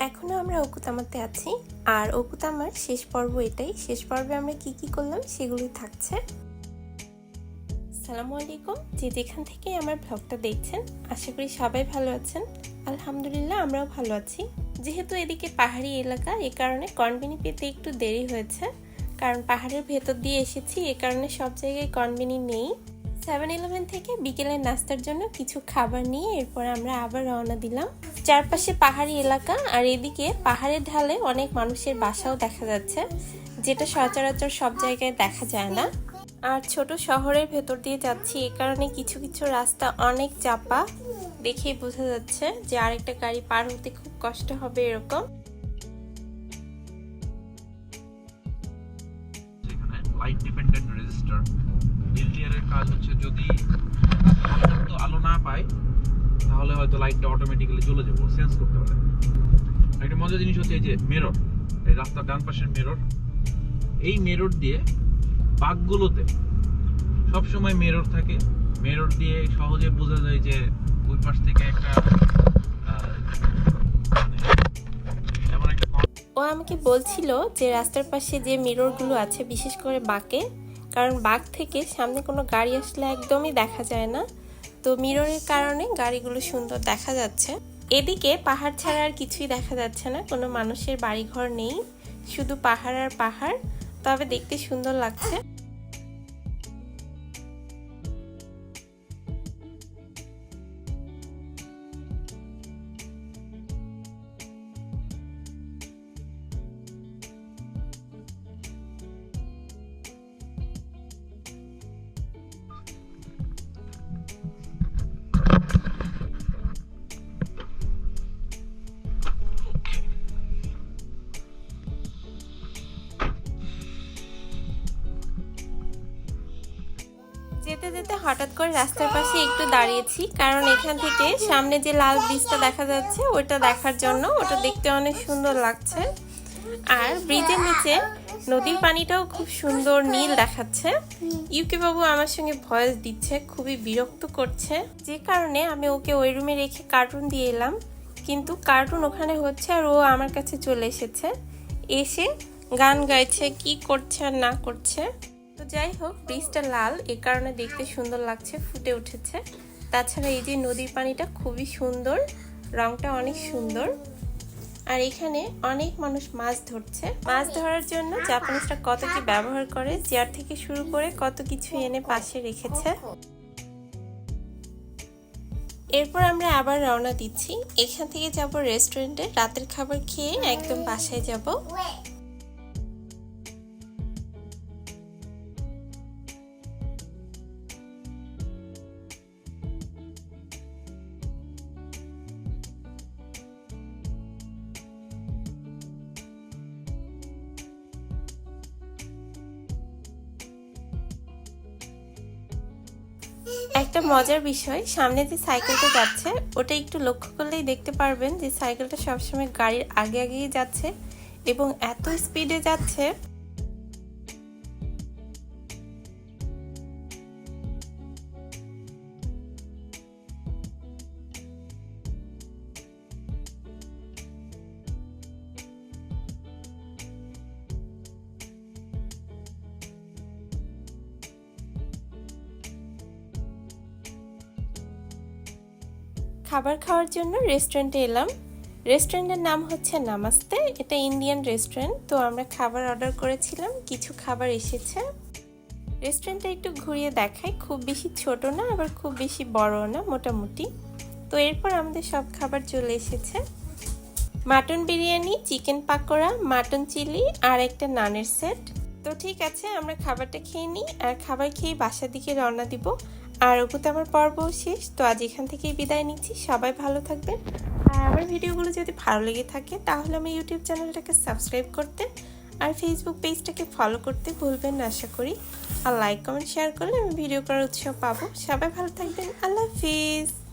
এখনও আমরা অকুতামাতে আছি। আর অকুতামার শেষ পর্ব এটাই। শেষ পর্বে আমরা কি কি করলাম সেগুলোই থাকছে। সালামু আলাইকুম। যে যেখান থেকে আমার ব্লগটা দেখছেন, আশা করি সবাই ভালো আছেন। আলহামদুলিল্লাহ, আমরাও ভালো আছি। যেহেতু এদিকে পাহাড়ি এলাকা, এ কারণে কনভিনি পেতে একটু দেরি হয়েছে। কারণ পাহাড়ের ভেতর দিয়ে এসেছি, এ কারণে সব জায়গায় কনভিনি নেই। সেভেন ইলেভেন থেকে বিকেলের নাস্তার জন্য কিছু খাবার নিয়ে এরপর আমরা আবার রওনা দিলাম। চারপাশে পাহাড়ি এলাকা আর এদিকে পাহাড়ের ঢালে অনেক মানুষের বাসাও দেখা যাচ্ছে, যেটা সচরাচর সব জায়গায় দেখা যায় না। আর ছোট শহরের ভেতর দিয়ে যাচ্ছি, এ কারণে কিছু কিছু রাস্তা অনেক চাপা দেখেই বোঝা যাচ্ছে যে আরেকটা গাড়ি পার হতে খুব কষ্ট হবে এরকম। লাইট ডিপেন্ডেন্ট রেজিস্টার কাজ হচ্ছে যদি আলো না পায় তাহলে হয়তো লাইটটা অটোমেটিক্যালি জ্বলে যাবে সেন্স করতে পারে। একটা মজার জিনিস হচ্ছে এই যে মেরর এই রাস্তার ডান পাশের মেরর এই মেরর দিয়ে বাঘগুলোতে সবসময় মেরর থাকে। মেরর দিয়ে সহজে বোঝা যায় যে ওই পাশ থেকে একটা ও আমাকে বলছিল যে রাস্তার পাশে যে মিররগুলো আছে, বিশেষ করে বাঁকে কারণ বাঁক থেকে সামনে কোনো গাড়ি আসলে একদমই দেখা যায় না। তো মিররের কারণে গাড়িগুলো সুন্দর দেখা যাচ্ছে। এদিকে পাহাড় ছাড়া আর কিছুই দেখা যাচ্ছে না। কোনো মানুষের বাড়িঘর নেই। শুধু পাহাড় আর পাহাড়। তবে দেখতে সুন্দর লাগছে। যেতে হঠাৎ করে রাস্তার পাশে একটু দাঁড়িয়েছি, কারণ এখান থেকে সামনে যে লাল ব্রিজটা দেখা যাচ্ছে, ওটা দেখার জন্য, ওটা দেখতে অনেক সুন্দর লাগছে। আর ব্রিজের নিচে নদীর পানিটাও খুব সুন্দর নীল দেখাচ্ছে। ইউকে বাবু আমার সঙ্গে ভয়েস দিচ্ছে, খুবই বিরক্ত করছে। যে কারণে আমি ওকে ওই রুমে রেখে কার্টুন দিয়ে এলাম, কিন্তু কার্টুন ওখানে হচ্ছে আর ও আমার কাছে চলে এসেছে। এসে গান গাইছে, কি করছে আর না করছে। যাই হোক ব্রিজটা লাল। এ কারণে দেখতে সুন্দর লাগছে, ফুটে উঠেছে। তাছাড়া এই যে নদীর পানিটা খুবই সুন্দর, রংটা অনেক সুন্দর। আর এখানে অনেক মানুষ মাছ ধরছে। মাছ ধরার জন্য জাপানিজরা কত কি ব্যবহার করে চেয়ার থেকে শুরু করে কত কিছু এনে পাশে রেখেছে। এরপর আমরা আবার রওনা দিচ্ছি। এখান থেকে যাব রেস্টুরেন্টে রাতের খাবার খেয়ে একদম বাসায় যাব। একটা মজার বিষয়, সামনে যে সাইকেলটা যাচ্ছে, ওটা একটু লক্ষ্য করলেই দেখতে পারবেন যে সাইকেলটা সবসময় গাড়ির আগে আগেই যাচ্ছে এবং এত স্পিডে যাচ্ছে। খাবার খাওয়ার জন্য রেস্টুরেন্টে এলাম। রেস্টুরেন্টের নাম হচ্ছে নামাস্তে এটা ইন্ডিয়ান রেস্টুরেন্ট তো আমরা খাবার অর্ডার করেছিলাম, কিছু খাবার এসেছে। রেস্টুরেন্টটা একটু ঘুরিয়ে দেখাই, খুব বেশি ছোট না, আবার খুব বেশি বড় না, মোটামুটি। তো এরপর আমাদের সব খাবার চলে এসেছে। Mutton biryani chicken pakora mutton chilli আর একটা নানের সেট তো ঠিক আছে, আমরা খাবারটা খেয়ে নিই, আর খাবার খেয়ে বাসার দিকে রওনা দিব। আর ওগুতে আমার পর্ব শেষ, তো আজ এখান থেকেই বিদায় নিচ্ছি। সবাই ভালো থাকবেন। আর আমার ভিডিওগুলো যদি ভালো লেগে থাকে, তাহলে আমার ইউটিউব চ্যানেলটাকে সাবস্ক্রাইব করতে আর ফেসবুক পেজটাকে ফলো করতে ভুলবেন না, আশা করি। আর লাইক কমেন্ট শেয়ার করলে আমি ভিডিও করার উৎসাহ পাবো। সবাই ভালো থাকবেন। আল্লাহ হাফিজ।